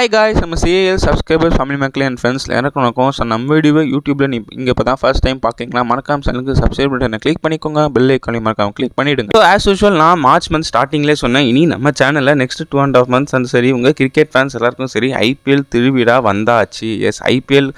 Hi guys நம்ம CAL subscriber family மக்களே and friends எனக்கு வணக்கம். ஸோ நம்ம வீடியோ யூடியூப்பில் நீ இங்கே இப்போ தான் ஃபஸ்ட் டைம் பார்க்குறீங்களா மறக்காம சேனலுக்கு சப்ஸ்கிரைப் பட்டனை கிளிக் பண்ணிக்கோங்க. பெல் ஐக்கானி மறக்காம கிளிக் பண்ணிவிடுங்க ஸோ ஆஸ் யூஷுவல் நான் மார்ச் மந்த் ஸ்டார்டிங்லேயே சொன்னேன். இனி நம்ம சேனலில் next two and half months அந்த சரி உங்கள் கிரிக்கெட் ஃபேன்ஸ் எல்லாருக்கும் சரி ஐபிஎல் திருவிழா வந்தாச்சு. எஸ் ஐபிஎல்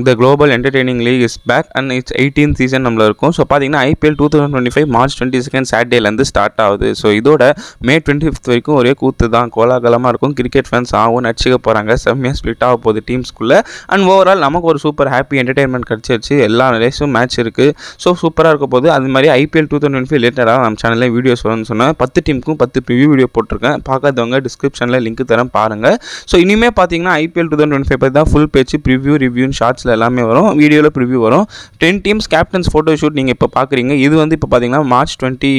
இந்த global entertaining league is back and it's eighteen season நம்மள இருக்கும். ஸோ பார்த்தீங்கன்னா IPL two thousand twenty five March twenty second சாட்டர்டேலேருந்து start ஆகுது. ஸோ இதோட மே டுவெண்ட்டி ஃபிஃப்த் வரைக்கும் ஒரே கூத்து தான். கோலாகலமாக இருக்கும். கிரிக்கெட் ஃபேன்ஸ் ஆகும் நடிச்சுக்க போகிறாங்க செம்மையாக ஸ்ப்ளிட் ஆக போகுது டீம்ஸ்குள்ளே அண்ட் ஓவரால் நமக்கு ஒரு சூப்பர் ஹாப்பி என்டர்டைன்மெண்ட் கிடச்சிருச்சு. எல்லா ரேஸும் மேட்ச் இருக்குது ஸோ சூப்பராக இருக்க போது அது மாதிரி ஐபிஎல் டூ தௌசண்ட் டுவெண்ட்டி ரிலேட்டடாக நம்ம சேனலில் வீடியோஸ் வரும்னு சொன்னேன் பத்து டீமுக்கும் பத்து ப்ரிவியூ வீடியோ போட்டிருக்கேன். பார்க்காதவங்க டிஸ்கிரிப்ஷனில் லிங்க் தரேன் பாருங்கள் ஸோ இனிமேல் பார்த்தீங்கன்னா IPL two thousand twenty five தான் ஃபுல் பேச்சு ப்ரிவ்யூ ரிவ்யூன்னு ஷார்ட்ஸில் எல்லாமே வரும். வீடியோவில் ப்ரிவ்யூ வரும். Ten teams captains photo shoot நீங்கள் இப்போ பார்க்குறீங்க இது வந்து இப்போ பார்த்தீங்கன்னா மார்ச் டுவெண்ட்டி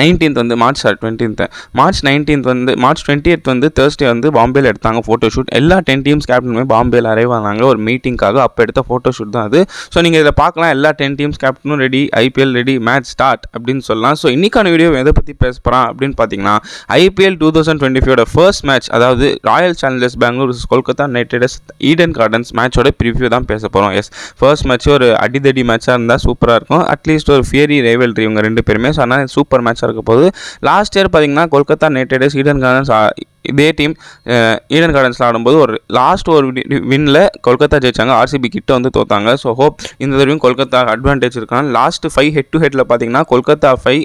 நைன்டீன்த் வந்து March sir twentieth. March nineteenth வந்து மார்ச் டுவெண்ட்டி வந்து தேர்ஸ்டே வந்து பாம்பேல எடுத்தாங்க ஃபோட்டோ ஷூட் எல்லா டென் டீம்ஸ் கேப்டனுமே பாம்பேல அரைவ் ஆனாங்க. ஒரு மீட்டிங்காக அப்போ எடுத்த ஃபோட்டோ ஷூட் தான் அது. ஸோ நீங்கள் இதில் பார்க்கலாம். எல்லா ten teams கேப்டனும் ready IPL ready match start அப்படின்னு சொல்லலாம். ஸோ இன்றைக்கான வீடியோ எதை பற்றி பேச போகிறான் அப்படின்னு பார்த்தீங்கன்னா ஐபிஎல் டூ தௌசண்ட் டுவெண்ட்டி ஃபைவோட ஃபர்ஸ்ட் மேட்ச் அதாவது royal challengers Bangalore Kolkata knight riders Eden Gardens மேட்சோட ப்ரிவியூ தான் பேச போகிறோம் எஸ் ஃபர்ஸ்ட் மேட்ச் ஒரு அடிதடி மேட்சாக இருந்தால் சூப்பராக இருக்கும். அட்லீஸ்ட் ஒரு ஃபியரி ரைவல்ரி இவங்க ரெண்டு பேருமே. ஸோ அதனால் சூப்பர் மேட்சாக இருக்க போது லாஸ்ட் இயர் பார்த்திங்கன்னா Kolkata knight riders Eden Gardens இதே டீம் ஈடன் கார்டன்ஸில் ஆடும்போது ஒரு லாஸ்ட் ஒரு வின்னில் கொல்கத்தா ஜெயிச்சாங்க. ஆர்சிபி கிட்ட வந்து தோத்தாங்க. ஸோ ஹோப் இந்த தடவையும் கொல்கத்தா அட்வான்டேஜ் இருக்காங்க லாஸ்ட் ஃபைவ் ஹெட் டு ஹெட்டில் பார்த்தீங்கன்னா Kolkata five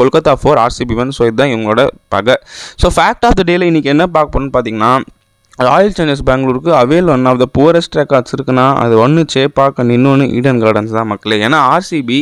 Kolkata four RCB one so இதுதான் இவங்களோட பகை. ஸோ ஃபேக்ட் ஆஃப் த டேல இன்றைக்கி என்ன பார்க்க பார்த்தீங்கன்னா ராயல் சேலஞ்சர்ஸ் பெங்களூருக்கு away one of the poorest records இருக்குன்னா அது ஒன்று சேப்பாக்கன் இன்னொன்று ஈடன் கார்டன்ஸ் தான் மக்களே. ஏன்னா ஆர்சிபி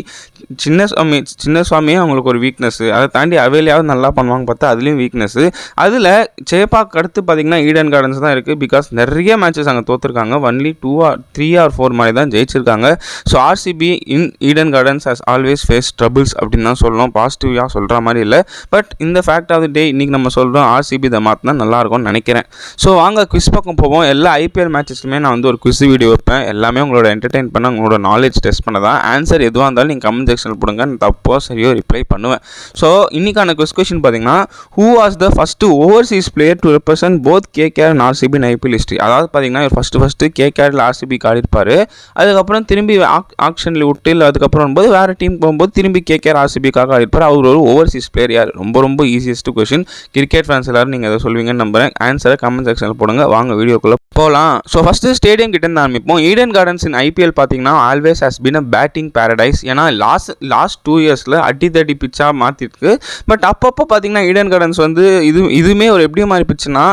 சின்ன சுவாமி சின்ன சுவாமியே அவங்களுக்கு ஒரு வீக்னஸ் அதை தாண்டி அவையிலையாவது நல்லா பண்ணுவாங்க பார்த்தா அதுலேயும் வீக்னஸ் அதில் சேப்பாக்கு அடுத்து பார்த்திங்கன்னா ஈடன் கார்டன்ஸ் தான் இருக்குது பிகாஸ் நிறைய மேட்சஸ் அங்கே தோற்றுருக்காங்க only two or three or four மாதிரி தான் ஜெயிச்சிருக்காங்க. So RCB in Eden Gardens has always face troubles அப்படின்னு தான் சொல்லணும். பாசிட்டிவாக சொல்கிற மாதிரி இல்லை. பட் இந்த ஃபேக்ட் ஆஃப் த டே இன்றைக்கி நம்ம சொல்கிறோம் ஆர்சிபி இதை மாற்றினா நல்லாயிருக்கும்னு நினைக்கிறேன். ஸோ வாங்க குவிஸ் பக்கம் போவோம். எல்லா ஐபிஎல் மேட்சஸ்க்குமே நான் வந்து ஒரு குவிஸ் வீடியோ வைப்பேன். எல்லாமே உங்களோட என்டர்டெயின் பண்ண உங்களோட நாலேஜ் டெஸ்ட் பண்ண தான். ஆன்சர் எதுவாக இருந்தாலும் நீங்கள் கமெண்ட் செக்ஷனில் போடுங்க தப்போ சரியோ ரிப்ளை பண்ணுவேன். ஸோ இன்றைக்கான குவிஸ் கொஸ்டின் பார்த்தீங்கன்னா who was the first overseas player to represent both KKR and RCB IPL history அதாவது பார்த்தீங்கன்னா இவர் ஃபஸ்ட்டு ஃபஸ்ட்டு கேகேஆரில் ஆர்சிபி ஆடிருப்பார் அதுக்கப்புறம் திரும்பி ஆக்ஷனில் விட்டு இல்லை அதுக்கப்புறம் வரும்போது வேறு டீம் போகும்போது திரும்பி கேகேஆர் ஆர்சிபிக்காக ஆடிருப்பார் அவர் ஒரு ஓவர்சீஸ் பிளேயர் யார்? ரொம்ப ரொம்ப ஈஸியஸ்ட் கொஸ்டின் கிரிக்கெட் ஃபேன்ஸ் எல்லாரும் நீங்கள் அதை சொல்வீங்கன்னு நம்புகிறேன் ஆன்சரை கமெண்ட் செக்ஷனில் போடுங்க. வாங்க வீடியோக்குள்ளே போகலாம் ஸோ ஃபஸ்ட்டு ஸ்டேடியம் கிட்டேருந்து ஆரம்பிப்போம். ஈடன் கார்டன்ஸ் இன் ஐபிஎல் பார்த்தீங்கன்னா always has been a batting paradise ஏன்னா லாஸ்ட் லாஸ்ட் டூ இயர்ஸில் அடி தடி பிச்சாக மாற்றிருக்கு பட் அப்பப்போ பார்த்தீங்கன்னா ஈடன் கார்டன்ஸ் வந்து இது இதுவுமே ஒரு எப்படி மாதிரி பிச்சுன்னா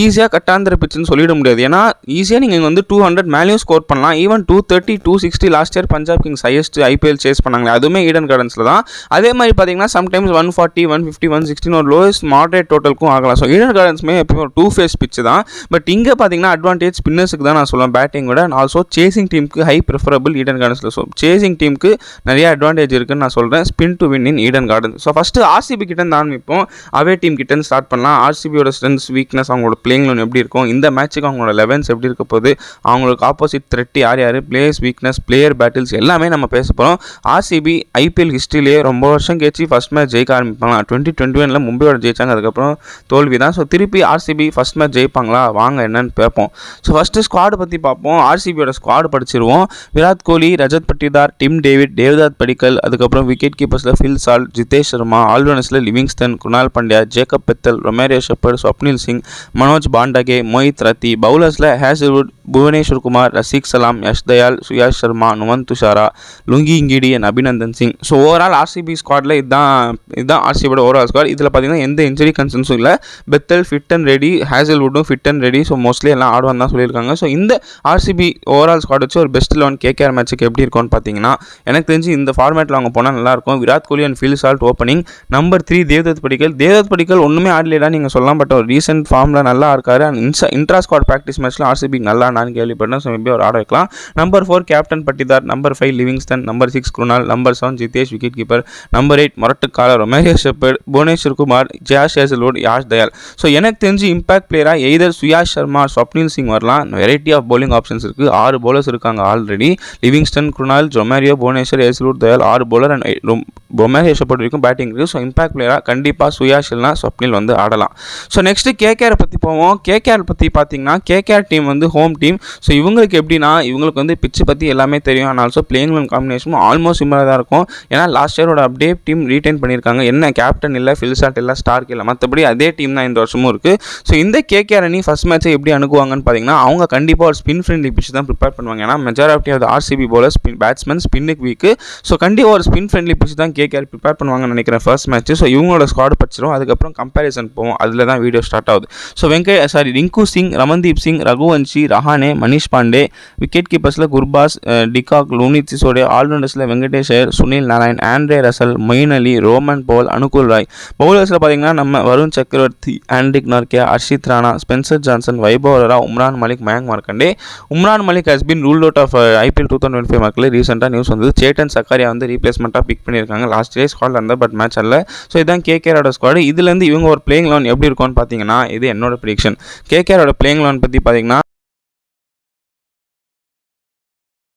ஈஸியாக கட்டாந்திர பிச்சுன்னு சொல்லிட முடியாது. ஏன்னா ஈஸியாக நீங்கள் வந்து டூ ஹண்ட்ரட் மேலேயும் ஸ்கோர் பண்ணலாம். Even two thirty two sixty last year Punjab kings highest IPL chase பண்ணாங்களே அதுவுமே ஈடன் கார்டன்ஸில் தான். அதே மாதிரி பார்த்தீங்கன்னா sometimes one forty one fifty one sixteen ஒரு லோயஸ்ட் மாடரேட் டோட்டலுக்கும் ஆகலாம். ஸோ ஈடன் கார்டன்ஸ்மே எப்பவுமே ஒரு டூ ஃபேஸ் பிச்சு தான். பட் இங்கே பார்த்தீங்கன்னா அட்வான்டேஜ் ஸ்பின்னர்ஸுக்கு தான் நான் சொல்லுவேன் பேட்டிங்கோட அண்ட் ஆல்சோ சேசிங் டீமுக்கு ஹை ப்ரிஃபரபிள் ஈடன் கார்டன்ஸில் ஸோ சேசிங் டீமுக்கு நிறைய அட்வான்டேஜ் இருக்குன்னு நான் சொல்கிறேன் spin to win in Eden Garden so first RCB கிட்ட ஆரம்பிப்போம் அவே டீம் கிட்ட ஸ்டார்ட் பண்ணலாம். ஆர்சிபியோட ஸ்ட்ரென்த்ஸ் வீக்னஸ் அவங்களோட பிளேயிங் லோன் எப்படி இருக்கும்? இந்த மேட்ச்சுக்கு அவங்களோட லெவன்ஸ் எப்படி இருக்க போகுது? அவங்களுக்கு ஆப்போசிட் த்ரெட் யார் யார்? பிளேயர்ஸ் வீக்னஸ் பிளேயர் பேட்டில்ஸ் எல்லாமே நம்ம பேச போகிறோம் ஆர்சிபி ஐபிஎல் ஹிஸ்ட்ரியிலேயே ரொம்ப வருஷம் கழிச்சு ஃபஸ்ட் மேட்ச் ஜெயிக்க ஆரம்பிப்பாங்க டுவெண்ட்டி டுவெண்ட்டி ஒனில் மும்பையோட ஜெயிச்சாங்க. அதுக்கப்புறம் தோல்வி தான். ஸோ திருப்பி ஆர்சிபி ஃபஸ்ட் மேட்ச் ஜெயிப்பாங்களா? வாங்க என்னன்னு பார்ப்போம் ஸோ ஃபஸ்ட்டு ஸ்குவாடு பற்றி பார்ப்போம். ஆர்சிபியோட ஸ்குவாடு படிச்சிருவோம். விராட் கோலி ரஜத் பட்டிதார் டிம் டேவிட் தேவதாத் படிக்கல் அதுக்கப்புறம் விக்கெட் கீப்பர்ஸில் Phil Salt Jitesh Sharma ஆல்ரவுண்டர்ஸில் Livingstone Krunal Pandya Jacob Bethell Romario Shepherd Swapnil Singh Manoj Bhandage Mohit Rathee பவுலர்ஸில் Hazlewood Bhuvneshwar Kumar Rasikh Salam Yash Dayal Suyash Sharma Nuwan Thushara Lungi Ngidi and Abhinandan Singh so overall RCB ஸ்குவாடில் இதுதான் இதுதான் ஆர்சிபியோட overall squad இதில் பார்த்தீங்கன்னா எந்த injury கன்சர்ன்ஸும் இல்லை. Bethell fit and ready ஹேசல்வுட்டும் fit and ready so mostly எல்லாம் ஆடுவான் தான் சொல்லியிருக்காங்க. ஸோ இந்த ஆர்சிபி ஓவரால் ஸ்குவாட் வச்சு ஒரு பெஸ்ட் லெவன் கேகேஆர் மேட்ச்சுக்கு எப்படி இருக்கும்னு பார்த்தீங்கன்னா எனக்கு தெரிஞ்சு இந்த ஃபார்மேட்டில் அவங்க போனால் நல்லாயிருக்கும். Virat Kohli and Phil Salt opening number three Devdutt Padikkal. Devdutt Padikkal ஒன்றுமே ஆடலைடா நீங்கள் சொல்லலாம். பட் ஒரு ரீசெண்ட் ஃபார்மில் நல்லா இருக்காரு. அண்ட் இன்சா இன்ட்ரா ஸ்குவாட் ப்ராக்டிஸ் மேட்ச்சில் ஆர்சிபி நல்லா நான் கேள்விப்பட்டேன். ஸோ மேபி அவர் ஆட வைக்கலாம். Number four captain Patidar. Number five Livingstone number six Krunal number seven Jitesh wicket keeper number eight மொரட்டுக்கால Romario Shepherd Bhuvneshwar Kumar ஜியாஷ் ஹேசல்வுட் யாஷ் தயால் ஸோ எனக்கு தெரிஞ்சு இம்பாக்ட் பிளேயராக எய்தர் சுயாஷ் சர்மா ஸ்வப்னில் சிங் வரலாம். வெரைட்டி ஆஃப் பவுலிங் ஆப்ஷன்ஸ் இருக்குது ஆறு பவுலர்ஸ் இருக்காங்க already Livingstone Krunal Romario Bhuvneshwar Hazlewood Dayal ஆறு bowler and பொம்மேஷை பொறுத்த வரைக்கும் பேட்டிங் இருக்குது ஸோ இம்பாக்ட் பிளேயராக கண்டிப்பாக சுயாஷ் இல்லைனா ஸ்வப்னில் வந்து ஆடலாம். ஸோ நெக்ஸ்ட்டு கேகேஆர் பற்றி போவோம். கேகேஆர் பற்றி பார்த்தீங்கன்னா கேகேஆர் டீம் வந்து ஹோம் டீம் ஸோ இவங்களுக்கு எப்படின்னா இவங்களுக்கு வந்து பிச்சு பற்றி எல்லாமே தெரியும். ஆனால் ஆல்சோ பிளேயிங் ஒன் காம்பினேஷனும் ஆல்மோஸ்ட் சிம்மராக தான் இருக்கும். ஏன்னா லாஸ்ட் இயரோட அப்படியே டீம் ரீட்டைன் பண்ணியிருக்காங்க என்ன கேப்டன் இல்லை ஃபில்சாட் இல்லை ஸ்டார்க் இல்லை. மற்றபடி அதே டீம் தான் இந்த வருஷமும் இருக்குது ஸோ இந்த கேகேஆர் அணி ஃபஸ்ட் மேட்ச்சை எப்படி அணுகுவாங்கன்னு பார்த்தீங்கன்னா அவங்க கண்டிப்பாக ஒரு ஸ்பின் ஃப்ரெண்ட்லி பிச்சு தான் ப்ரிப்பேர் பண்ணுவாங்க. ஏன்னா majority of RCB bowler spin batsman ஸ்பின்னுக்கு weak so கண்டிப்பாக ஒரு ஸ்பின் ஃப்ரெண்ட்லி பிச் தான் கேகேஆர் ப்ரிப்பேர் பண்ணுவாங்கன்னு நினைக்கிறேன் ஃபர்ஸ்ட் மேட்ச் ஸோ இவங்களோட ஸ்குவாட் படிச்சிடும் அதுக்கப்புறம் கம்பேரிசன் போவோம். அதில் தான் வீடியோ ஸ்டார்ட் ஆகுது. ஸோ வெங்கை eh, sorry Rinku Singh Ramandeep Singh Raghuvanshi Rahane Manish Pandey wicket கீப்பர்ஸில் Gurbaz eh, de Kock Luvnith Sisodia ஆல்ரவுண்டர்ஸில் Venkatesh Iyer Sunil Narine Andre Russell Moeen Ali Rovman Powell Anukul Roy. பவுலர்ஸில் பார்த்தீங்கன்னா நம்ம Varun Chakravarthy Anrich Nortje Harshit Rana Spencer Johnson Vaibhav Arora Umran Malik Mayank Markande. Umran Malik has been rule out of IPL two thousand five மார்க்கில் ரீசெண்டாக news வந்தது. Satan Sakariya வந்து ரீப்ளேஸ்மெண்ட்டாக big பண்ணியிருக்காங்க. Last day ஸ்குவாடில் இருந்தால் but match அல்ல. So இதான் கேகேஆரோட squad இதுலேருந்து இவங்க ஒரு பிளேயிங் லோன் எப்படி இருக்கும்னு பார்த்தீங்கன்னா இது என்னோட ப்ரிடிக்ஷன் கேகேஆரோட பிளேயிங் லோன் பற்றி பார்த்தீங்கன்னா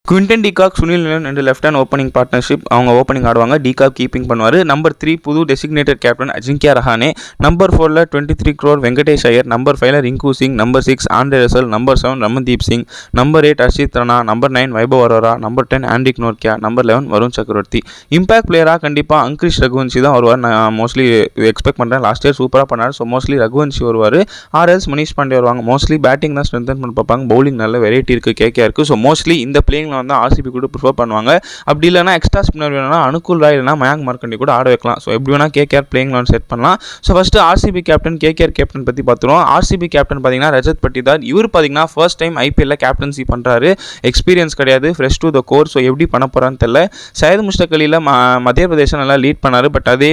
Quinton de Kock Sunil Narine and left hand opening partnership அவங்க ஓப்பனிங் ஆடுவாங்க. டிகாக் கீப்பிங் பண்ணுவார். நம்பர் த்ரீ புது designated captain Ajinkya Rahane. Number ஃபோரில் twenty three crore Venkatesh Iyer. Number ஃபைவ்ல Rinku Singh. Number six Andre Russell. Number seven Ramandeep Singh. Number eight Harshit Rana. Number nine Vaibhav Arora. Number ten Anrich Nortje number eleven Varun Chakravarthy impact பிளேயராக கண்டிப்பாக அங்கிஷ் ரகுவன்ஷி தான் வருவார். நான் mostly expect பண்ணுறேன் last year சூப்பராக பண்ணார். So mostly Raghuvanshi வருவார். RS Manish Pandey வருவாங்க. மோஸ்ட்லி பேட்டிங் தான் ஸ்ட்ரென்தன் பண்ண பார்ப்பாங்க. பவுலிங் நல்ல வெரைட்டி இருக்குது கேக்கே இருக்குது ஸோ மோஸ்ட்லி இந்த பிளேயிங்கில் வந்து ஆர்சிபி கூட ப்ரிஃபர் பண்ணுவாங்க. அப்படி இல்லைனா எக்ஸ்ட்ரா ஸ்பின்னர் வேணும்னா அனுகூல் ராய் இல்லைனா மயாங் மார்க்கண்டி கூட ஆட வைக்கலாம். ஸோ எப்படி வேணால் கேகேஆர் பிளேயிங் லோன் செட் பண்ணலாம். So first RCB captain KKR captain பற்றி பார்த்துருவோம் ஆர்சிபி கேப்டன் பார்த்தீங்கன்னா ரஜத் பட்டிதார். இவர் பார்த்தீங்கன்னா ஃபர்ஸ்ட் டைம் ஐபிஎல்ல கேப்டன்சி பண்ணுறாரு எக்ஸ்பீரியன்ஸ் கிடையாது. Fresh to the core so எப்படி பண்ண போகிறான்னு தெரியல. சையத் முஷ்டக் அலியில் ம மத்திய பிரதேசம் நல்லா லீட் பண்ணார். பட் அதே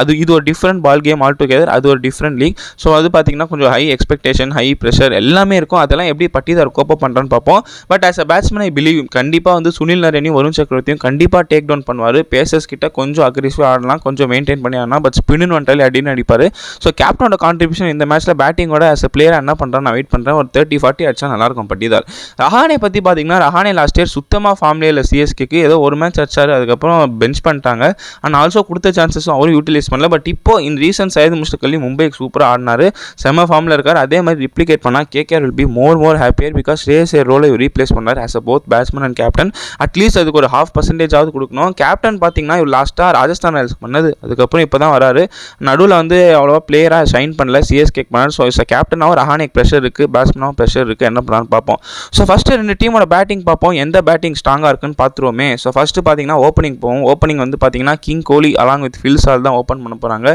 அது இது ஒரு different ball game all together அது ஒரு டிஃப்ரெண்ட் லீக் ஸோ அது பார்த்தீங்கன்னா கொஞ்சம் ஹை எக்ஸ்பெக்டேஷன் ஹை ப்ரெஷர் எல்லாமே இருக்கும். அதெல்லாம் எப்படி பட்டிதார் கோப்பப் பண்ணுறான்னு பார்ப்போம் but as a batsman I believe கண்டிப்பாக வந்து சுனில் நரேனையும் வருண் சக்கரவர்த்தியும் கண்டிப்பாக டேக் டவுன் பண்ணுவார். பேசர்ஸ் கிட்ட கொஞ்சம் அக்ரெசிவாக ஆடலாம் கொஞ்சம் மெயின்டைன் பண்ணி ஆடலாம். பட் ஸ்பின்னு வந்துட்டாலே அடின்னு அடிப்பார். ஸோ கேப்டனோட கான்ட்ரிபியூஷன் இந்த மேட்ச்சில் பேட்டிங்கோட ஆஸ் அ பிளேயர் என்ன பண்ணுறேன் நான் வெயிட் பண்ணுறேன் ஒரு தேர்ட்டி ஃபார்ட்டி அடிச்சா நல்லாயிருக்கும் பட்டிதார் ரஹானே பற்றி பார்த்தீங்கன்னா ரஹானே லாஸ்ட் இயர் சுத்தமாக ஃபார்ம்லேயே இல்லை சிஎஸ்கேக்கு ஏதோ ஒரு மேட்ச் அடிச்சார் அதுக்கப்புறம் பெஞ்ச் பண்ணிட்டாங்க. அண்ட் ஆல்சோ கொடுத்த சான்சஸும் அவரும் யூட்டிலைஸ் பண்ணல. பட் இப்போ இன் ரீசன்ட் சையது முஸ்தகல்லி மும்பைக்கு சூப்பராக ஆடினார். செம ஃபார்மில் இருக்கார். அதே மாதிரி ரிப்ளிகேட் பண்ணால் KKR will be more more happier because race ரோலை ரீப்ளேஸ் பண்ணார். As a both batsman and captain at least அதுக்கு ஒரு ஹாஃப் பர்சன்டேஜாவது கொடுக்கணும். கேப்டன் பார்த்தீங்கன்னா இவர் லாஸ்ட்டாக ராஜஸ்தான் ராயல்ஸ் பண்ணது. அதுக்கப்புறம் இப்போ தான் வராரு. நடுவில் வந்து அவ்வளோவா பிளேயராக ஷைன் பண்ணல. சிஎஸ்கேக்கு பண்ணார். ஸோ இஸ் கேப்டனாகவும் ரஹானிக் ப்ரெஷர் இருக்குது பேட்ஸ்மேனாகவும் ப்ரெஷர் இருக்குது என்ன பண்ணலான்னு பார்ப்போம். ஸோ ஃபஸ்ட்டு ரெண்டு டீமோட பேட்டிங் பார்ப்போம். எந்த பேட்டிங் ஸ்ட்ராங்காக இருக்குன்னு பார்த்துருவோமே. ஸோ ஃபஸ்ட்டு பார்த்தீங்கன்னா ஓப்பனிங் போவோம். ஓப்பனிங் வந்து பார்த்தீங்கன்னா king Kohli along with Phil Salt தான் ஓப்பன் பண்ண போகிறாங்க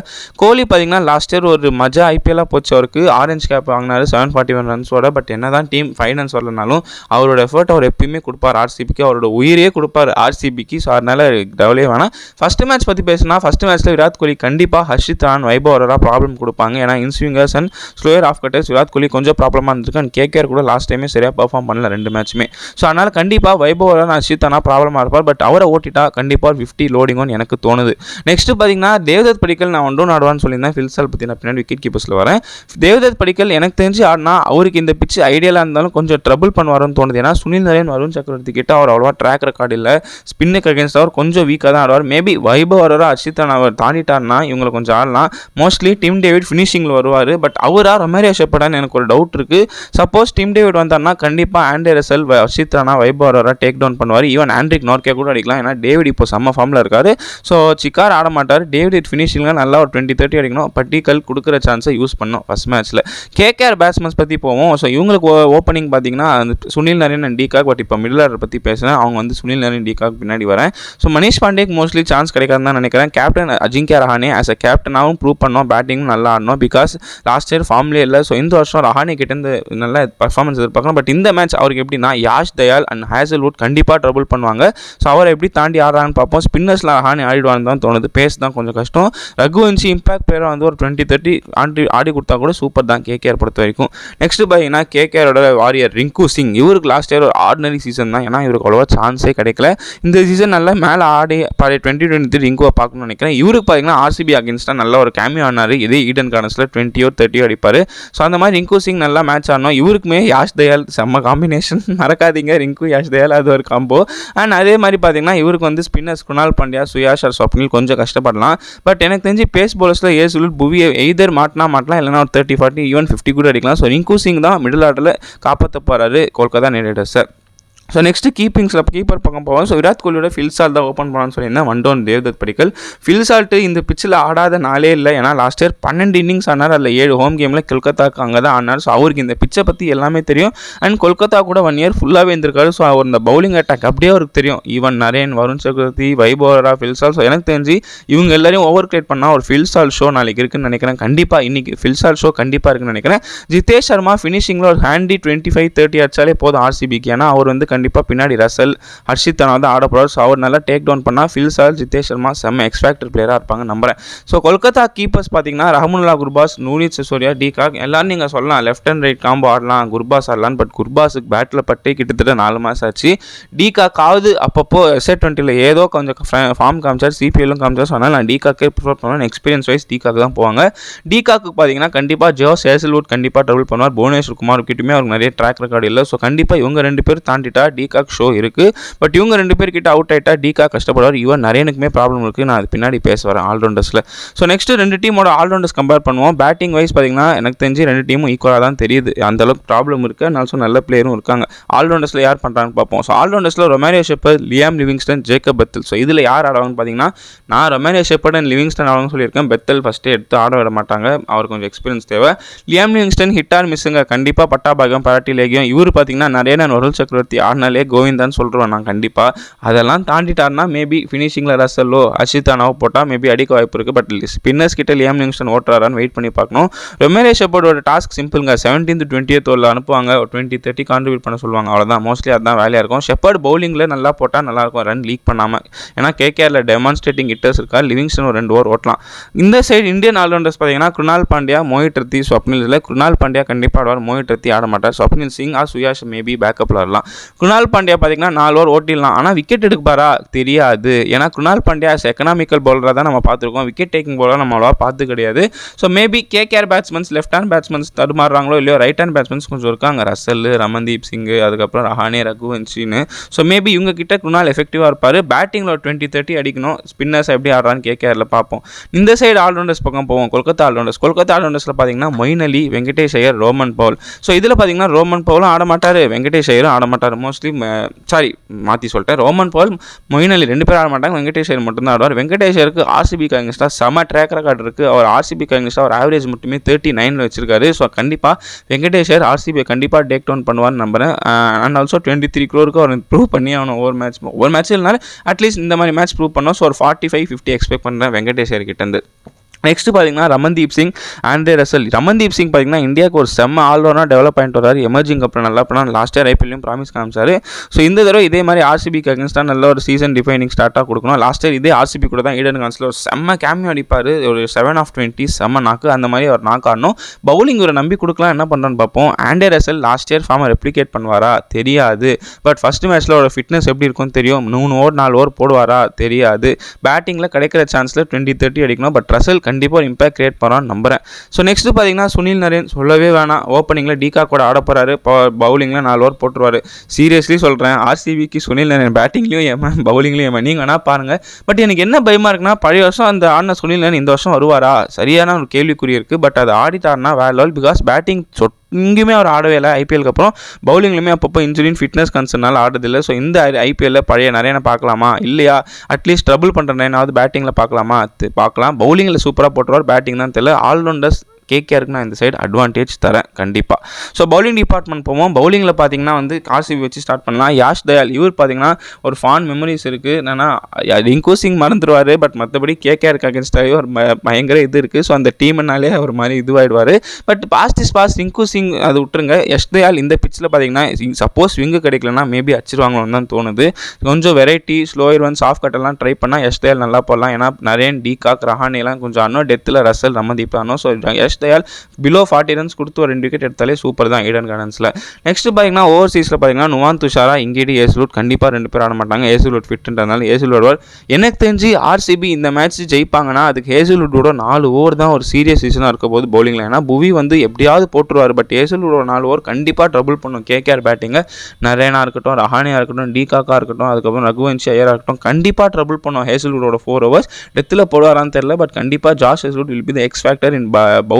கோலி பார்த்தீங்கன்னா லாஸ்ட் இயர் ஒரு மஜா ஐபிஎல்லாக போச்சு. அவருக்கு ஆரஞ்சு கேப் வாங்கினார். செவன் ஃபார்ட்டி ஒன் ரன்ஸோட பட் என்ன தான் டீம் ஃபைனன்ஸ் வரலனாலும் அவரோட எஃபர்ட் அவர் எப்பயுமே கொடுப்பார். ஆர்சிபிக்கு அவரோட உயிரே கொடுப்பார் ஆர்சிபிக்கு ஸோ அதனால் கவலையே வேணாம். ஃபஸ்ட்டு மேட்ச் பற்றி பேசினா ஃபஸ்ட்டு மேட்ச்சில் விராட் கோலி கண்டிப்பாக ஹர்ஷித் ரான் வைபவ் அரோரா ப்ராப்ளம் கொடுப்பாங்க. ஏன்னா inswingers and slower off cutters Virat Kohli கொஞ்சம் ப்ராப்ளமாக இருந்திருக்கு. அண்ட் கேகேஆர் கூட லாஸ்ட் டைமே சரியாக பர்ஃபார்ம் பண்ணல ரெண்டு மேட்ச்சுமே ஸோ அதனால் கண்டிப்பாக வைபவ் அரோரா ஹர்ஷித் ரானா ப்ராப்ளமாக இருப்பார். பட் அவரை ஓட்டிட்டா கண்டிப்பாக ஃபிஃப்டி லோடிங்னு எனக்கு தோணுது. நெக்ஸ்ட்டு பார்த்தீங்கன்னா தேவதத் படிக்கல் நான் ஒன்றும் ஆடுவான்னு சொல்லியிருந்தேன். ஃபில்சால் பற்றி நான் பின்னாடி விக்கெட் கீப்பர்ஸில் வரேன். தேவதத் படிக்கல் எனக்கு தெரிஞ்சு ஆடினா அவருக்கு இந்த பிச்சு ஐடியலாக இருந்தாலும் கொஞ்சம் ட்ரபிள் பண்ணுவாருன்னு தோணுது. ஏன்னா சுனில் நரேன் வருண் சக்கரவர்த்தி கிட்ட அவர் அவ்வளோவா ட்ராக் ரெக்கார்டு இல்லை. ஸ்பின்னுக்கு அகேன்ஸ்ட் அவர் கொஞ்சம் வீக்காக தான் ஆடுவார். மேபி வைபவ் வரோரா அர்ஷித்தன் அவர் தாண்டிட்டார்னா இவங்களை கொஞ்சம் ஆடலாம். மோஸ்ட்லி டிம் டேவிட் ஃபினிஷிங்கில் வருவார். பட் அவராக ரொமேரியா ஷெப்படான்னு எனக்கு ஒரு டவுட் இருக்குது சப்போஸ் டிம் டேவிட் வந்தார்னா கண்டிப்பாக Andre Russell Harshit Rana Vaibhav Arora take down பண்ணுவார். ஈவன் ஆண்ட்ரிக் நோர்க்கே கூட அடிக்கலாம். ஏன்னா டேவிட் இப்போ செம்ம ஃபார்மில் இருக்காரு. ஸோ சிக்கார் ஆட மாட்டார். டேவிட் ஃபினிஷிங்கில் நல்லா ஒரு டுவெண்ட்டி தேர்ட்டி அடிக்கணும். பட்டிக்கல் கொடுக்குற சான்ஸை யூஸ் பண்ணோம் ஃபஸ்ட் மேட்ச்சில் கேகேஆர் பேட்ஸ்மேன்ஸ் பற்றி போவோம். ஸோ இவங்களுக்கு ஓப்பனிங் பார்த்தீங்கன்னா அந்த Sunil Narine and de Kock but இப்போ மிடில் ஆர்டர் பற்றி பேசுகிறேன் அவங்க வந்து சுனில் நரேன் டிகாக் பின்னாடி வரேன். ஸோ மனிஷ் பாண்டேக்கு மோஸ்ட்லி சான்ஸ் கிடைக்காதுன்னு தான் நினைக்கிறேன். Captain Ajinkya Rahane as a கேப்டனாகவும் prove பண்ணோம். பேட்டிங்கும் நல்லா ஆடணும் பிகாஸ் லாஸ்ட் இயர் ஃபார்ம்லேயே இல்லை. ஸோ இந்த வருஷம் ரஹானே கிட்டேருந்து நல்ல பர்ஃபார்மன்ஸ் எதிர்பார்க்கலாம் பட் இந்த மேட்ச் அவருக்கு எப்படின்னா யாஷ் தயால் அண்ட் ஹேசல்வுட் கண்டிப்பாக ட்ரபுள் பண்ணுவாங்க. ஸோ அவரை எப்படி தாண்டி ஆடுறான்னு பார்ப்போம். ஸ்பின்னர்ஸில் ரஹானே ஆடிடுவான்னு தான் தோணுது. பேஸ் தான் கொஞ்சம் கஷ்டம். ரகுவன்சி இம்பாக்ட் பேராக வந்து ஒரு டுவெண்ட்டி தேர்ட்டி ஆடி ஆடி கொடுத்தா கூட சூப்பர் தான். கேகேஆர் பொறுத்த வரைக்கும். நெக்ஸ்ட் பார்த்தீங்கன்னா கேகேஆரோட வாரியர் ரிங்கு சிங். இவருக்கு லாஸ்ட் இயர் ஒரு ஆர்டினரி சீசன் தான். ஏன்னா இவருக்கு அவ்வளோவா சான்ஸே கிடைக்கல. இந்த சீசன் நல்லா மேலே ஆடி பழைய டுவெண்ட்டி டுவெண்ட்டி த்ரீ ரிங்குவை பார்க்கணும்னு நினைக்கிறேன். இவருக்கு பார்த்தீங்கன்னா ஆர்சிபி அகேன்ஸ்டாக நல்ல ஒரு கேமியோ ஆனார். இதே ஈடன் கார்னஸில் டுவெண்ட்டியோ தேர்ட்டியோ அடிப்பார். ஸோ அந்த மாதிரி ரிங்கு சிங் நல்லா மேட்ச் ஆடணும். இவருக்குமே யாஷ் தயால் செம்ம காம்பினேஷன் மறக்காதீங்க. ரிங்கு யாஷ் தயால் அது ஒரு காம்போ அண்ட் அதே மாதிரி பார்த்தீங்கன்னா இவருக்கு வந்து ஸ்பின்னர்ஸ் குணால் பாண்டியா சுயாஷ் ஆர் ஸ்வப்னில் கொஞ்சம் கஷ்டப்படலாம். பட் எனக்கு தெரிஞ்சு பேஸ் போலர்ஸில் ஏ சுலில் புவியை எய்தர் மாட்டினா மாட்டலாம் இல்லைனா ஒரு தேர்ட்டி ஃபார்ட்டி ஈவன் ஃபிஃப்டி கூட அடிக்கலாம். ஸோ ரிங்கு சிங் தான் மிடில் ஆர்டரில் காப்பாற்ற போகிறாரு கொல்கத்தா நைட் ரைடர்ஸை ஸோ நெக்ஸ்ட் கீப்பிங்ஸில் கீப்பர் பக்கம் போவோம். ஸோ விராட் கோலியோட ஃபில் சால் தான் ஓப்பன் பண்ணான்னு சொல்லியிருந்தேன். One down Devdutt Padikkal. Phil Salt இந்த பிச்சில் ஆடாத நாளே இல்லை. ஏன்னா லாஸ்ட் இயர் பன்னெண்டு இன்னிங்ஸ் ஆனார். அதில் ஏழு ஹோம் கேமில் கொல்கத்தாக்கு அங்கே தான் ஆனார். ஸோ அவருக்கு இந்த பிச்சை பற்றி எல்லாமே தெரியும். அண்ட் கொல்கத்தா கூட ஒன் இயர் ஃபுல்லாகவே இருந்திருக்காரு. ஸோ அவர் இந்த பவுலிங் அட்டாக் அப்படியே அவருக்கு தெரியும். ஈவன் நரேன் வருண் சக்கரவர்த்தி வைபோரா ஃபில்சால் ஸோ எனக்கு தெரிஞ்சு இவங்க எல்லாரையும் ஓவர் கிரியேட் பண்ணால் ஒரு ஃபில்சால் ஷோ நாளைக்கு இருக்குன்னு நினைக்கிறேன். கண்டிப்பாக இன்னைக்கு ஃபில்சால் ஷோ கண்டிப்பாக இருக்குன்னு நினைக்கிறேன். ஜிதேஷ் சர்மா ஃபினிஷிங்கில் ஒரு ஹேண்டி டுவெண்ட்டி ஃபைவ் தேர்ட்டி அடிச்சாலே போதும் ஆர்சிபிக்கு ஏன்னா அவர் வந்து கண்டிப்பாக கண்டிப்பாக பின்னாடி ரசல் ஹர்ஷித் தானா வந்து ஆட போகிறார் ஸோ அவர் நல்லா டேக் டவுன் பண்ணால் ஃபில் சால் ஜிதேஷ் சர்மா செம்ம எக்ஸ்பேக்டர் பிளேயராக இருப்பாங்க நம்புறேன். ஸோ கொல்கத்தா கீப்பர்ஸ் பார்த்தீங்கன்னா ரஹமுல்லா குர்பாஸ் நூனித் சிசோரியா டிகாக் எல்லாரும் நீங்கள் சொல்லலாம் லெஃப்ட் அண்ட் ரைட் காம்போ ஆடலாம் குர்பாஸ் ஆடலாம் பட் குர்பாஸுக்கு பேட்டில் பட்டு கிட்டத்தட்ட நாலு மாதம் ஆச்சு. டிகாக்காவது அப்பப்போ எஸ்ஏ டுவெண்ட்டியில் ஏதோ கொஞ்சம் ஃபார்ம் காமிச்சார் சிபிஎல்லும் காமிச்சார் ஸோ அதனால் நான் டிகாக்கே ப்ரிஃபர் பண்ணுவேன் எக்ஸ்பீரியன்ஸ் வைஸ் டிகாக்கு தான் போவாங்க. டிகாக்கு பார்த்தீங்கன்னா கண்டிப்பாக ஜோ சேசல்வுட் கண்டிப்பாக ட்ரபிள் பண்ணுவார். புவனேஸ்வர் குமார் கிட்டுமே அவருக்கு நிறைய ட்ராக் ரெக்கார்டு இல்லை. ஸோ கண்டிப்பாக இவங்க ரெண்டு பேர் தாண்டிட்டா டிகாக் ஷோ இருக்குது பட் இவங்க ரெண்டு பேர்கிட்ட அவுட் ஆகிட்டா டிகா கஷ்டப்படுவார். ஈவன் நிறையனுக்குமே ப்ராப்ளம் இருக்குது நான் அது பின்னாடி பேச வரேன் ஆல்ரவுண்டர்ஸில் ஸோ நெக்ஸ்ட்டு ரெண்டு டீமோட ஆல்ரவுண்டர்ஸ் கம்பேர் பண்ணுவோம். பேட்டிங் வைஸ் பார்த்தீங்கன்னா எனக்கு தெரிஞ்சு ரெண்டு டீமும் ஈக்குவலாக தான் தெரியுது. அந்தளவுக்கு ப்ராப்ளம் இருக்குது அதனால நல்ல பிளேயரும் இருக்காங்க. ஆல்ரவுண்டர்ஸில் யார் பண்ணுறான்னு பார்ப்போம் so ஆல்ரவுண்டர்ஸில் Romario Shepherd Liam Livingstone Jacob Bethell so இதில் யார் ஆடுவாங்கன்னு பார்த்தீங்கன்னா நான் ரொமேரியோ ஷெப்பர்ட் அண்ட் லிவிங்ஸ்டன் ஆடுவாங்கன்னு சொல்லியிருக்கேன். பெத்தல் ஃபஸ்ட்டு எடுத்து ஆட விட மாட்டாங்க. அவருக்கு கொஞ்சம் எக்ஸ்பீரியன்ஸ் தேவை. லியாம் லிவிங்ஸ்டன் ஹிட்டார் மிஸ்ஸுங்க கண்டிப்பாக பட்டாபாகம் பராட்டி லேகியம். இவர் பார்த்தீங்கன்னா நிறைய நான் வருள் சக்கரவர்த்தி ஆடினாலே கோவிந்தான்னு சொல்கிறேன் நான் கண்டிப்பாக அதெல்லாம் தாண்டிட்டார்னா மேபி ஃபினிஷிங்கில் ரசல்லோ அஷிதானாவோ போட்டால் மேபி அடிக்க வாய்ப்பு இருக்குது பட் ஸ்பின்னர்ஸ் கிட்ட லியாம் லிவிங்ஸ்டன் ஓட்டுறாரான்னு வெயிட் பண்ணி பார்க்கணும். ரொமேரே ஷெப்போர்டோட டாஸ்க் சிம்பிளுங்க செவன்டீன்த் டுவெண்ட்டியத் ஓவரில் அனுப்புவாங்க. ஒரு டுவெண்ட்டி தேர்ட்டி கான்ட்ரிபியூட் பண்ண சொல்லுவாங்க. அவ்வளோதான் மோஸ்ட்லி அதுதான் வேலையாக இருக்கும். ஷெப்பர்ட் பவுலிங்கில் நல்லா போட்டால் நல்லாயிருக்கும் ரன் லீக் பண்ணாமல் ஏன்னா கேகேஆரில் டெமான்ஸ்ட்ரேட்டிங் ஹிட்டர்ஸ் இருக்கா? லிவிங்ஸ்டன் ஒரு ரெண்டு ஓவர் ஓட்டலாம். இந்த சைடு இந்தியன் ஆல்ரவுண்டர்ஸ் பார்த்தீங்கன்னா குருணால் பாண்டியா மோஹித் ரத்தி ஸ்வப்னில் இல்லை குருணால் பாண்டியா கண்டிப்பாக ஆடுவார். மோஹித் ரத்தி ஆட மாட்டார். ஸ்வப்னில் சிங் ஆர் சுயாஷ் மேபி பேக்கப்பில் ஆடலாம் குணால் பாண்டியா பார்த்தீங்கன்னா நாலு ஓவர் ஓட்டிடலாம். ஆனால் விக்கெட் எடுப்பாரா தெரியாது. ஏன்னா குருணால் பாண்டியா எக்கனாமிக்கல் பவுலராக தான் நம்ம பார்த்துருக்கோம். விக்கெட் டேக்கிங் பவுலராக நம்ம அவ்வளோவா பார்த்து கிடையாது. So maybe KKR batsmans left hand batsmens தடுமாறுறாங்களோ இல்லையோ ரைட் ஹேண்ட் பேட்ஸ்மன்ஸ் கொஞ்சம் இருக்காங்க. ரசல் ரமன்தீப் சிங் அதுக்கப்புறம் ரஹானே ரகுவன்ஷின்னு ஸோ மேபி இவங்க கிட்ட குணால் எஃபெக்டிவாக இருப்பார். பேட்டிங்கில் ஒரு டுவெண்ட்டி தேர்ட்டி அடிக்கணும். ஸ்பின்னர்ஸ் எப்படி ஆடுறான்னு கேகேஆரில் பார்ப்போம். இந்த சைடு ஆல்ரவுண்டர்ஸ் பக்கம் போவோம். கொல்கத்தா ஆல்ரவுண்டர்ஸ் கொல்கத்தா ஆல்ரவுண்டர்ஸில் பார்த்தீங்கன்னா Moeen Ali Venkatesh Iyer Rovman Powell. So இதில் பார்த்தீங்கன்னா ரோமன் பவுலும் ஆட மாட்டார் வெங்கடேஷ் ஐயரும் ஆட மாட்டார் மோஸ்ட்லி சாரி மாற்றி சொல்லிட்டேன். ரோமன் பால் மொயின் அலி ரெண்டு பேரும் ஆட மாட்டாங்க. வெங்கடேஷ் ஐயர் மட்டும்தான் ஆடுவார். வெங்கடேஷருக்கு ஆர்சிபி காங்கிஸ்டாக செம ட்ராக் ரெக்கார்ட் இருக்குது அவர் ஆர்சிபி காங்கிஸ்டாக ஒரு ஆவரேஜ் மட்டுமே தேர்ட்டி நைனில் வச்சிருக்காரு. ஸோ கண்டிப்பாக வெங்கடேஷ் ஐயர் ஆர்சிபியை கண்டிப்பாக டேக் டவுன் பண்ணுவார்னு நம்புறேன். அண்ட் ஆல்சோ டுவெண்ட்டி த்ரீ க்ரோருக்கு அவர் ப்ரூவ் பண்ணி ஆகணும் ஒவ்வொரு மேட்ச் ஒவ்வொரு மேட்ச் இல்லைனாலும் அட்லீஸ்ட் இந்த மாதிரி மேட்ச் ப்ரூவ் பண்ணோம். ஸோ ஒரு ஃபார்ட்டி ஃபைவ் ஃபிஃப்டி எக்ஸ்பெக்ட் பண்ணுறேன் வெங்கடேஷ் கிட்டேருந்து நெக்ஸ்ட் பார்த்தீங்கன்னா ரமன்தீப் சிங் ஆண்ட்ரே ரசல். ரமன்தீப் சிங் பார்த்தீங்கன்னா இந்தியாவுக்கு ஒரு செம்ம ஆல்ரவுண்டாக டெவலப் பண்ணிட்டு வராரு எமர்ஜிங் அப்புறம் நல்லா பண்ணால் லாஸ்ட் இயர் ஐபிஎல்லையும் ப்ராமிஸ் காமிச்சார். ஸோ இந்த தடவை இதே மாதிரி ஆர்சிபிக்கு அகேன்ஸ்டாக நல்ல ஒரு சீசன் டிஃபைனிங் ஸ்டார்ட்டாக கொடுக்கணும். லாஸ்ட் இயர் இதே ஆர்சிபி கூட தான் ஈடன் கான்ஸில் ஒரு செம்ம கேமியோ அடிப்பார். ஒரு செவன் ஆஃப் டுவெண்ட்டி செம்ம நாக்கு. அந்த மாதிரி அவர் நாக் ஆடணும். பவுலிங் ஒரு நம்பி கொடுக்கலாம். என்ன பண்ணுறான்னு பார்ப்போம். ஆண்டே ரசல் லாஸ்ட் இயர் ஃபார்மை ரெப்ளிகேட் பண்ணுவாரா? தெரியாது. பட் ஃபஸ்ட் மேட்ச்சில் ஒரு ஃபிட்னஸ் எப்படி இருக்கும்னு தெரியும். மூணு ஓவர் நாலு ஓவர் போடுவாரா? தெரியாது. பேட்டிங்கில் கிடைக்கிற சான்ஸில் டுவெண்ட்டி தேர்ட்டி அடிக்கணும். பட் ரசல் கண்டிப்பாக ஒரு இம்பாக்ட் கிரியேட் பண்ணுறான்னு நம்புறேன். ஸோ நெக்ஸ்ட் பார்த்தீங்கன்னா சுனில் நரேன் சொல்லவே வேணாம். ஓப்பனிங்கில் டீகா கூட ஆட போகிறாரு பவுலிங்கில் நாலு ஓவர் போட்டுருவாரு. சீரியஸ்லி சொல்கிறேன் ஆர்சிபிக்கு சுனில் நரேன் பேட்டிங்லேயும் ஏமா பவுலிங்லேயும் ஏமா. நீங்கள் வேணால் பாருங்கள் பட் எனக்கு என்ன பயமாக இருக்குன்னா பழைய வருஷம் அந்த ஆடின சுனில் நரேன் இந்த வருஷம் வருவாரா? சரியான ஒரு கேள்விக்குறி இருக்குது பட் அது ஆடிட்டார்னா வேற லெவல் பிகாஸ் பேட்டிங் சொட் இங்கேயுமே அவர் ஆடவே இல்லை. ஐபிஎலுக்கு அப்புறம் பவுலிங்லையுமே அப்பப்போ இன்ஜுரின் ஃபிட்னஸ் கன்சர்னால ஆடுதில்லை ஸோ இந்த ஐபிஎல்லில் பழைய நிறைய பார்க்கலாமா? இல்லையா? அட்லீஸ்ட் ட்ரபிள் பண்ணுற நேனாவது பேட்டிங்கில் பார்க்கலாமா? பார்க்கலாம். பவுலிங்கில் சூப்பராக போட்டுருவார் பேட்டிங் தான் தெரியல. ஆல்ரவுண்டர்ஸ் கேகேஆருக்கு நான் இந்த சைடு அட்வான்டேஜ் தரேன் கண்டிப்பாக ஸோ பவுலிங் டிபார்ட்மெண்ட் போவோம். பவுலிங்கில் பார்த்தீங்கன்னா வந்து ஆர்சிபி வச்சு ஸ்டார்ட் பண்ணலாம். யாஷ் தயால் இவர் பார்த்தீங்கன்னா ஒரு ஃபான் மெமரிஸ் இருக்குது என்னன்னா ரிங்கு சிங் மறந்துடுவார் பட் மற்றபடி கேகேஆருக்கு அகேன்ஸ்டாகவே ஒரு பயங்கர இது இருக்குது ஸோ அந்த டீம்னாலே ஒரு மாதிரி இதுவாகிடுவார் but past is past Rinku Singh அது விட்டுருங்க. யஷ் தயால் இந்த பிச்சில் பார்த்தீங்கன்னா சப்போஸ் விங்கு கிடைக்கலனா மேபி அடிச்சிருவாங்களோன்னு தான் தோணுது. கொஞ்சம் வெரைட்டி ஸ்லோயர் ஒன் சாஃப்ட் கட்டெல்லாம் ட்ரை பண்ணால் யஷ் தயால் நல்லா போடலாம். ஏன்னா நரேன் டி காக் ரஹானேலாம் கொஞ்சம் அண்ணோ டெத்தில் Russell Ramandeep ஆனோ so Yash Dayal below forty runs கொடுத்து ஒரு ரெண்டு விக்கெட் எடுத்தாலே சூப்பர் தான் ஈடன் கார்டன்ஸில் நெக்ஸ்ட் பார்த்தீங்கன்னா ஓவர்சீஸில் பார்த்தீங்கன்னா நுவான் துஷாரா இங்கேடி ஏசுலூட் கண்டிப்பாக ரெண்டு பேர் ஆட மாட்டாங்க. ஏசுலூட் ஃபிட்ன்றதுனால ஏசுலூட் வருவார் எனக்கு தெரிஞ்சு ஆர்சிபி இந்த மேட்ச் ஜெயிப்பாங்கன்னா அதுக்கு ஏசுலூட்டோட நாலு ஓவர் தான் ஒரு சீரியஸ் சீசனாக இருக்க போது பவுலிங்கில் ஏன்னா புவி வந்து எப்படியாவது போட்டுருவார் பட் ஏசுலூடோட நாலு ஓவர் கண்டிப்பாக ட்ரபுள் பண்ணும். கேகேஆர் பேட்டிங்கை நரேனா இருக்கட்டும் ரஹானியா இருக்கட்டும் டிகாக்கா இருக்கட்டும் அதுக்கப்புறம் ரகுவன்ஷி ஐயராக இருக்கட்டும் கண்டிப்பாக ட்ரபுள் பண்ணும். ஹேசுலுட்டோட ஃபோர் ஓவர்ஸ் டெத்தில் போடுவாரான்னு தெரியல பட் கண்டிப்பாக Josh Hazlewood will be the X factor in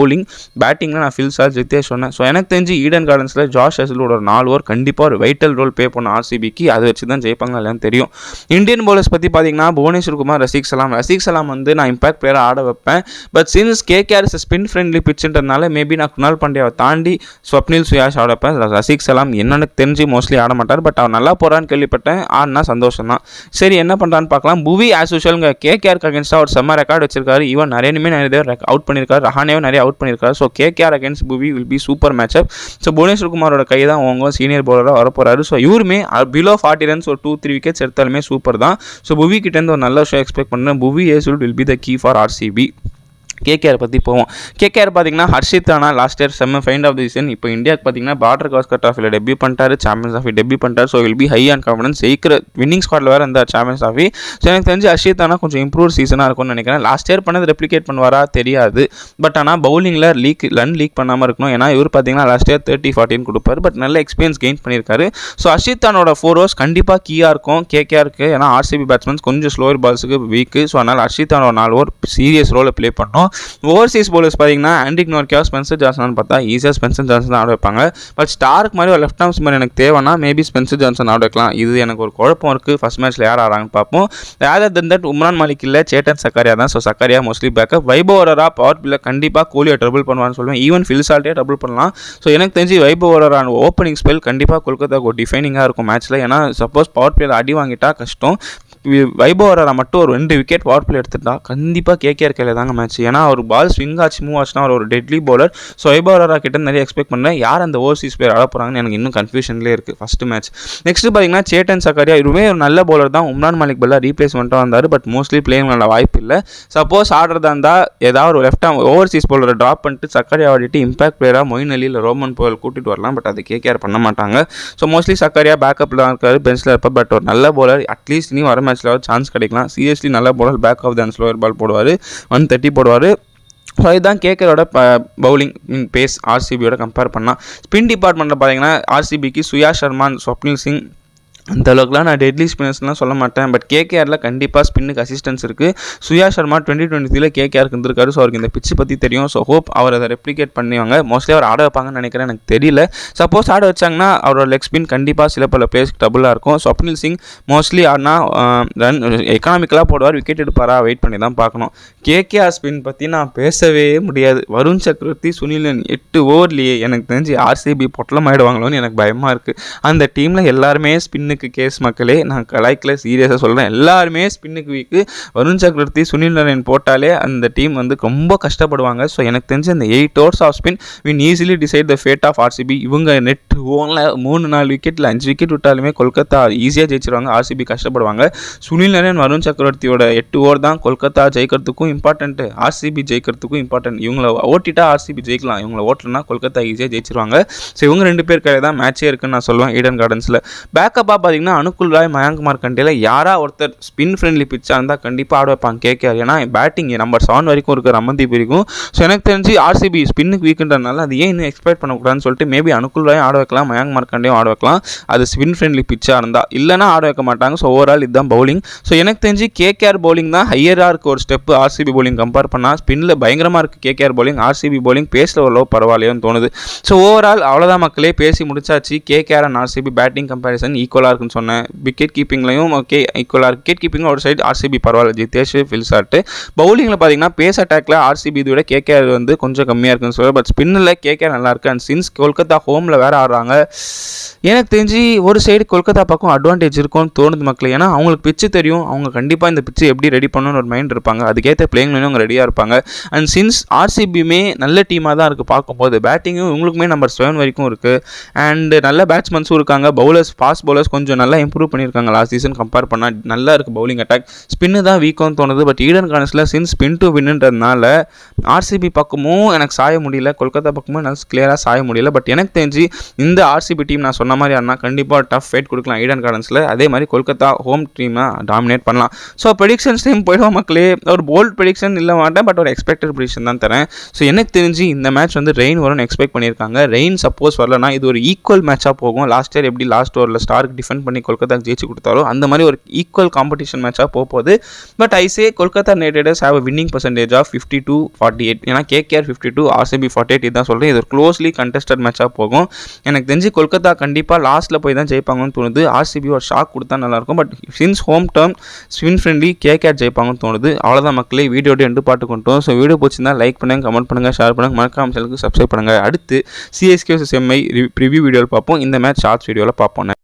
bowling பேட்டிங்கில் நான் ஃபில் சார் வித்தே சொன்னேன். ஸோ எனக்கு தெரிஞ்சு ஈடன் கார்டன்ஸில் ஜாஸ் ஹெசலோட ஒரு நாலு ஓவர் கண்டிப்பாக ஒரு வைட்டல் ரோல் ப்ளே பண்ணும் ஆர்சிபிக்கு அதை வச்சு தான் ஜெயிப்பாங்க இல்லைன்னு தெரியும். இந்தியன் பவுலர்ஸ் பற்றி பார்த்தீங்கன்னா புவனேஸ்வர் குமார் ரசிக் சலாம். ரசிக் சலாம் வந்து நான் இம்பாக்ட் பிளேயராக ஆட வைப்பேன். But since KKR spin friendly பிச்சுன்றதுனால maybe நான் குணால் பாண்டியாவை தாண்டி ஸ்வப்னில் சுயாஷ் ஆட வைப்பேன். ரசிக் சலாம் என்னென்னு தெரிஞ்சு மோஸ்ட்லி ஆட மாட்டார். பட் அவர் நல்லா போகிறான்னு கேள்விப்பட்டேன். ஆடினா சந்தோஷம் தான். சரி என்ன பண்ணுறான்னு பார்க்கலாம் புவி ஆஸ் யூஷுவல் கேகேஆருக்கு அகேன்ஸ்டாக ஒரு செம்ம ரெக்கார்டு வச்சிருக்காரு. ஈவன் நிறையனுமே நிறைய பேர் அவுட் பண்ணியிருக்காரு ரஹானேவும் நிறைய அவுட் பண்ணியிருக்காரு. So KKR against Bhuvi will be super match up so Bhuvneshwar குமாரோட கை தான் அவங்க சீனியர் பவுலராக வரப்போறாரு. ஸோ இவருமே பிலோ ஃபார்ட்டி ரன்ஸ் ஒரு டூ த்ரீ விக்கெட்ஸ் எடுத்தாலுமே சூப்பர் தான். ஸோ புவி கிட்டேருந்து ஒரு நல்ல ஷோ எக்ஸ்பெக்ட் பண்ணுறேன் Bhuvi ஏசுல் will be the key for RCB KKR பற்றி போவோம். கேகேஆர் பார்த்தீங்கன்னா ஹர்ஷித் ராணா லாஸ்ட் இயர் செம்ம ஃபைண்ட் ஆஃப் தி சீசன் இப்போ இந்தியாவுக்கு பார்த்தீங்கன்னா பார்டர் காஸ்கர் ட்ராஃபியில் டெபியூ பண்ணிட்டாரு. சாம்பியன்ஸ் ஆஃபி டெபியூ பண்ணிட்டார். So will be high and confidence ஜெயிக்கிற வின்னிங் ஸ்குவாடில் வேறு இருந்தார் சாம்பியன்ஸ் ஆஃபி ஸோ எனக்கு தெரிஞ்சு ஹர்ஷித் ராணா கொஞ்சம் இம்ப்ரூவ் சீசனாக இருக்கும்னு நினைக்கிறேன். லாஸ்ட் இயர் பண்ணது ரெப்ளிகேட் பண்ணுவாரா தெரியாது. பட் ஆனால் பவுலிங்கில் லீக் ரன் லீக் பண்ணாமல் இருக்கணும். ஏன்னா இவர் பார்த்தீங்கன்னா லாஸ்ட் இயர் தேர்ட்டி ஃபார்ட்டின்னு கொடுப்பாரு. பட் நல்ல எக்ஸ்பீரியன்ஸ் கெயின் பண்ணியிருக்காரு. ஸோ ஹர்ஷித் ரானோட ஃபோர் ஓவர்ஸ் கண்டிப்பாக கீயாக இருக்கும். கேகேஆருக்கு ஏன்னா ஆர்சிபி பேட்ஸ்மேன்ஸ் கொஞ்சம் ஸ்லோவர் பால்ஸுக்கு வீக்கு ஸோ அதனால் ஹர்ஷித் ரானோட நாலு ஓவர் சீரியஸ் ரோலை ப்ளே பண்ணோம். ஓவர்சீஸ் போலர்ஸ் பார்த்தீங்கன்னா ஆண்டிக் நோர்கியா ஸ்பென்சர் ஜான்சன் பார்த்தா ஈஸியாக ஸ்பென்சர் ஜான்சன் ஆட வைப்பாங்க பட் ஸ்டார்க் மாதிரி ஒரு லெஃப்ட் ஆர்ம் மாதிரி எனக்கு தேவைன்னா மேபி ஸ்பென்சர் ஜான்சன் ஆட வைக்கலாம் இது எனக்கு ஒரு குழப்பம் இருக்குது ஃபஸ்ட் மேட்ச்சில் யார் ஆடுறாங்கன்னு பார்ப்போம். Rather than that Umran Malik இல்லை சேட்டன் சக்காரியா தான். So Sakariya mostly backup Vaibhav Arora power பில்ல கண்டிப்பாக கோலியை ட்ரபிள் பண்ணுவான்னு சொல்லுவேன். ஈவன் ஃபில் சால்ட்டே ட்ரபிள் பண்ணலாம். ஸோ எனக்கு தெரிஞ்சு வைபவரா ஓப்பனிங் ஸ்பெல் கண்டிப்பாக கொல்கத்தாவுக்கு ஒரு டிஃபைனிங்காக இருக்கும் மேட்ச்சில் ஏன்னா சப்போஸ் பவர் பிளேயில் அடி வாங்கிட்டா கஷ்டம். வைபவரா மட்டும் ஒரு ரெண்டு விக்கெட் பவர் பிளே எடுத்துட்டா கண்டிப்பாக கேகேஆர் கையில் தாங்க மேட்ச் ஏன்னா ஒரு பால் ஸ்விங் ஆச்சு மூவ் ஆச்சுன்னா அவர் ஒரு டெட்லி பவுலர் ஸோ வைபவரா கிட்ட நிறைய எக்ஸ்பெக்ட் பண்ணேன் யார் அந்த ஓவர்சீஸ் பிளேயர் ஆட போகிறாங்கன்னு எனக்கு இன்னும் கன்ஃபியூஷன்லேயே இருக்குது ஃபஸ்ட்டு மேட்ச் நெக்ஸ்ட் பார்த்தீங்கன்னா சேட்டன் சக்காரியா இதுவுமே ஒரு நல்ல பவுலர் தான். உம்ரான் மாலிக் பல்லா ரீப்ளேஸ்மெண்ட்டாக வந்தார். பட் மோஸ்ட்லி பிளேயிங் நல்ல வாய்ப்பு இல்லை. சப்போஸ் ஆடுறதா இருந்தால் ஏதாவது ஒரு லெஃப்ட் ஆம் ஓவர்சீஸ் பவுலரை ட்ராப் பண்ணிட்டு சக்காரியா ஆடிட்டு இம்பாக்ட் பிளேயராக மொயின் அலி இல்லை ரோமன் போயல் கூட்டிட்டு வரலாம். பட் அது கேகேஆர் பண்ண மாட்டாங்க. ஸோ மோஸ்ட்லி சக்காரியா பேக்கப்பில் தான் இருக்காரு. பெஞ்சில் இருப்பார் பட் ஒரு நல்ல பவுலர் அட்லீஸ்ட் இனி வர மேட்ச்சில் சான்ஸ் கிடைக்கலாம். சிஎஸ்டி நல்ல bowler back of the slower ball போடுவார். ஒன் தேர்ட்டி போடுவார். ஸோ இதுதான் கேக்கரோட பவுலிங் இன் பேஸ் ஆர்சிபியோட கம்பேர் பண்ணால் ஸ்பின் டிபார்ட்மெண்ட்டில் பார்த்தீங்கன்னா ஆர்சிபிக்கு சுயா சர்மான் ஸ்வப்னில் சிங் அந்த அளவுக்குலாம் நான் டெட்லி ஸ்பின்னர்ஸ்லாம் சொல்ல மாட்டேன். பட் கேகேஆரில் கண்டிப்பாக ஸ்பின்னுக்கு அசிஸ்டன்ஸ் இருக்குது சுயா சர்மா டுவெண்ட்டி டுவெண்ட்டி த்ரீல கேகேஆருக்கு இருந்திருக்காரு. ஸோ அவருக்கு இந்த பிச்சு பற்றி தெரியும். ஸோ ஹோப் அவர் அதை ரெப்ளிகேட் பண்ணுவாங்க. மோஸ்ட்லி அவர் ஆட வைப்பாங்கன்னு நினைக்கிறேன். எனக்கு தெரியல. சப்போஸ் ஆட வச்சாங்கன்னா அவரோட லெக் ஸ்பின் கண்டிப்பாக சில பல பிளேஸ்க்கு டபுளாக இருக்கும். ஸ்வப்னில் சிங் மோஸ்ட்லி ஆனால் ரன் எக்கனாமிக்கலாக போடுவார். விக்கெட் எடுப்பாரா? வெயிட் பண்ணி தான் பார்க்கணும். கேகேஆர் ஸ்பின் பற்றி நான் பேசவே முடியாது. வருண் சக்கரவர்த்தி சுனிலன் எட்டு ஓவர்லேயே எனக்கு தெரிஞ்சு ஆர்சிபி பொட்டலம் ஆயிடுவாங்களோன்னு எனக்கு பயமாக இருக்குது அந்த டீமில் எல்லாருமே ஸ்பின்னுக்கு கேஸ் மக்களே நான் கலாய்க்கில் சீரியஸாக சொல்கிறேன் எல்லாருமே ஸ்பின்னுக்கு வீக்கு வருண் சக்கரவர்த்தி சுனில் நரேன் போட்டாலே அந்த டீம் வந்து ரொம்ப கஷ்டப்படுவாங்க. ஸோ எனக்கு தெரிஞ்சு அந்த eight overs of spin win easily decide the fate of RCB இவங்க நெட் ஓனில் மூணு நாலு விக்கெட்டில் அஞ்சு விக்கெட் விட்டாலுமே கொல்கத்தா ஈஸியாக ஜெயிச்சிருவாங்க. ஆர்சிபி கஷ்டப்படுவாங்க. சுனில் நரேன் வருண் சக்கரவர்த்தியோட எட்டு ஓவர் தான் கொல்கத்தா ஜெயிக்கிறதுக்கும் இம்பார்ட்டன்ட்டு ஆர்சிபி ஜெயிக்கிறதுக்கும் இம்பார்ட்டன்ட் இவங்கள ஓட்டிட்டா ஆர்சிபி ஜெயிக்கலாம். இவங்கள ஓட்டலனா கொல்கத்தா ஈஸியாக ஜெயிச்சிருவாங்க. ஸோ இவங்க ரெண்டு பேர் கையில் தான் மேட்சே இருக்குன்னு நான் சொல்லுவேன். ஈடன் கார்டன்ஸில் பேக்கப்பாக பார்த்தீங்கன்னா அனுகுல் ராய் மயங்க் மார்க்கண்டியில் யாராக ஒருத்தர் ஸ்பின் ஃப்ரெண்ட்லி பிச்சாக இருந்தால் கண்டிப்பாக ஆட வைப்பாங்க கேகேஆர் ஏன்னா பேட்டிங் நம்பர் செவன் வரைக்கும் இருக்கிற ரமன்தீப் வரைக்கும் ஸோ எனக்கு தெரிஞ்சு ஆர்சிபி ஸ்பின்னுக்கு வீக்குன்றதுனால அது ஏன் இன்னும் எக்ஸ்பெக்ட் பண்ணக்கூடாதுன்னு சொல்லிட்டு மேபி அனுகுல் ராய் ஆட வைக்கலாம் மயங்க் மார்க்கண்டையும் ஆட வைக்கலாம். அது ஸ்பின் ஃப்ரெண்ட்லி பிச்சாக இருந்தால் இல்லைனா ஆட வைக்க மாட்டாங்க. ஸோ ஓவரால் இதுதான் பவுலிங் ஸோ எனக்கு தெரிஞ்சு கேகேஆர் பவுலிங் தான் ஹையராக இருக்க ஒரு ஸ்டெப் ஆர்சிபி பவுலிங் கம்பேர் பண்ணால் ஸ்பின்னில் பயங்கரமாக இருக்குது கேகேஆர் பவுலிங் ஆர்சிபி பவுலிங் பேஸில் ஓரளவு பரவாயில்லையோன்னு தோணுது. ஸோ ஓவரால் அவ்வளோதான் மக்களே. பேசி முடிச்சாச்சு. KKR and RCB batting comparison ஈக்குவலாக இருக்குன்னு சொன்னேன். விக்கெட் கீப்பிங்லையும் ஓகே ஈக்குவலாக இருக்கு. விக்கெட் கீப்பிங் ஒரு சைடு ஆர்சிபி பரவாயில்ல ஜிதேஷ் ஃபில்சாட்டு பவுலிங்கில் பார்த்தீங்கன்னா பேஸ் அட்டாக்ல ஆர்சிபி இதை விட கேகேஆர் வந்து கொஞ்சம் கம்மியாக இருக்குன்னு சொல்கிறேன் பட் ஸ்பின்னில் கேகேஆர் நல்லா அண்ட் சின்ஸ் கொல்கத்தா ஹோமில் வேறு ஆடுறாங்க எனக்கு தெரிஞ்சு ஒரு சைடு கொல்கத்தா பக்கம் அட்வான்டேஜ் இருக்கும்னு தோணுது மக்கள். ஏன்னா அவங்களுக்கு பிச்சு தெரியும். அவங்க கண்டிப்பாக இந்த பிச்சு எப்படி ரெடி பண்ணணும்னு ஒரு மைண்ட் இருப்பாங்க. அதுக்கேற்ற பிளேயிங்லையும் அவங்க ரெடியாக இருப்பாங்க. அண்ட் சின்ஸ் ஆர்சிபியுமே நல்ல டீமாக தான் இருக்குது பார்க்கும்போது பேட்டிங்கும் இவங்களுக்குமே நம்பர் செவன் வரைக்கும் இருக்குது அண்ட் நல்ல பேட்ஸ்மேன்ஸும் இருக்காங்க. பவுலர்ஸ் ஃபாஸ்ட் பவுலர்ஸ் கொஞ்சம் கொஞ்சம் நல்லா இம்ப்ரூவ் பண்ணியிருக்காங்க. லாஸ்ட் சீசன் கம்பேர் பண்ணால் நல்லா இருக்குது பவுலிங் அட்டாக் ஸ்பின்னு தான் வீக்கம் தோணுது. பட் ஈடன் கார்னஸில் சின்ஸ் ஸ்பின் டு வின்னுன்றதுனால ஆர்சிபி பக்கமும் எனக்கு சாய முடியல. கொல்கத்தா பக்கமும் என்னால் கிளியராக சாய முடியல. பட் எனக்கு தெரிஞ்சு இந்த ஆர்சிபி டீம் நான் சொன்ன மாதிரி ஆனால் கண்டிப்பாக டஃப் ஃபைட் கொடுக்கலாம். ஈடன் கார்டன்ஸில் அதே மாதிரி கொல்கத்தா ஹோம் டீமை டாமினேட் பண்ணலாம். ஸோ ப்ரெடிக்ஷன்ஸ் டீம் போயிடுவோம் மக்களே. ஒரு போல்ட் ப்ரெடிக்ஷன் இல்லை மாட்டேன். பட் ஒரு எக்ஸ்பெக்டட் ப்ரெடிக்ஷன் தான் தரேன். ஸோ எனக்கு தெரிஞ்சு இந்த மேட்ச் வந்து ரெயின் வரும்னு எக்ஸ்பெக்ட் பண்ணியிருக்காங்க. ரெயின் சப்போஸ் வரலனா இது ஒரு ஈக்குவல் மேட்சாக போகும். லாஸ்ட் இயர் எப்படி லாஸ்ட் ஓவரில் டிஃபன் டிஃபெண்ட் பண்ணி கொல்கத்தாக்கு ஜெயிச்சு கொடுத்தாலும் அந்த மாதிரி ஒரு ஈக்குவல் காம்படிஷன் மேட்சாக போக போகுது but I say Kolkata Knight Riders have winning percentage of fifty two forty eight ஏன்னா KKR fifty two RCB forty eight தான் சொல்கிறேன் இது ஒரு க்ளோஸ்லி கண்டஸ்டட் மேட்சாக போகும். எனக்கு தெரிஞ்சு கொல்கத்தா கண்டிப்பாக லாஸ்ட்டில் போய் தான் ஜெயிப்பாங்கன்னு தோணுது. ஆர்சிபி ஒரு ஷாக் கொடுத்தா நல்லாயிருக்கும். But since home team spin friendly KKR ஜெயிப்பாங்கன்னு தோணுது. அவ்வளோதான் மக்களே வீடியோட எண்டு பாட்டு கொண்டோம். ஸோ வீடியோ பிடிச்சிருந்தா லைக் பண்ணுங்கள் கமெண்ட் பண்ணுங்கள் ஷேர் பண்ணுங்கள் மறக்காம சேனலுக்கு சப்ஸ்கிரைப் பண்ணுங்கள் அடுத்து சிஎஸ்கே எம்ஐ ரிவ்யூ வீடியோவில் பார்ப்போம். இந்த மேட்ச் ஷார்ட்ஸ் வீடியோவில் பார்ப்போம்.